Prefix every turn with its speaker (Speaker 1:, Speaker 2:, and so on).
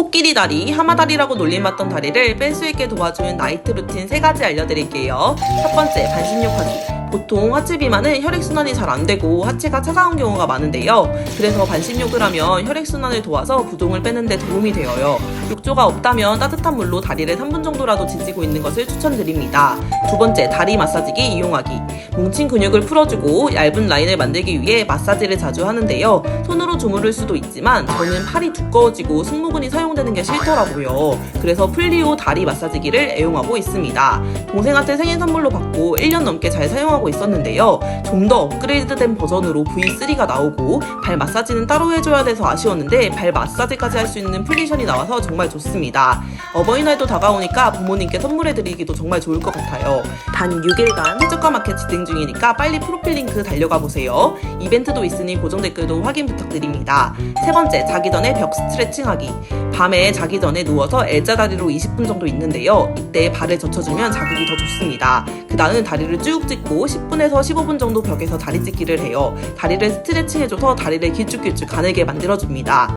Speaker 1: 코끼리 다리, 하마다리라고 놀림받던 다리를 뺄 수 있게 도와주는 나이트 루틴 세 가지 알려드릴게요. 첫 번째, 반신욕하기. 보통 하체 비만은 혈액순환이 잘 안 되고 하체가 차가운 경우가 많은데요. 그래서 반신욕을 하면 혈액순환을 도와서 부종을 빼는데 도움이 되어요. 욕조가 없다면 따뜻한 물로 다리를 3분 정도라도 지지고 있는 것을 추천드립니다. 두 번째, 다리 마사지기 이용하기. 뭉친 근육을 풀어주고 얇은 라인을 만들기 위해 마사지를 자주 하는데요. 손으로 주무를 수도 있지만 저는 팔이 두꺼워지고 승모근이 사용 되는 게 싫더라고요. 그래서 플리오 다리 마사지기를 애용하고 있습니다. 동생한테 생일 선물로 받고 1년 넘게 잘 사용하고 있었는데요. 좀 더 업그레이드된 버전으로 V3가 나오고 발 마사지는 따로 해줘야 돼서 아쉬웠는데 발 마사지까지 할 수 있는 플리션이 나와서 정말 좋습니다. 어버이날도 다가오니까 부모님께 선물해드리기도 정말 좋을 것 같아요. 단 6일간 최저가 마켓 진행 중이니까 빨리 프로필 링크 달려가 보세요. 이벤트도 있으니 고정 댓글도 확인 부탁드립니다. 세 번째, 자기 전에 벽 스트레칭 하기. 밤에 자기 전에 누워서 L자다리로 20분 정도 있는데요. 이때 발을 젖혀주면 자극이 더 좋습니다. 그 다음은 다리를 쭉 찢고 10분에서 15분 정도 벽에서 다리 찢기를 해요. 다리를 스트레칭해줘서 다리를 길쭉길쭉 가늘게 만들어줍니다.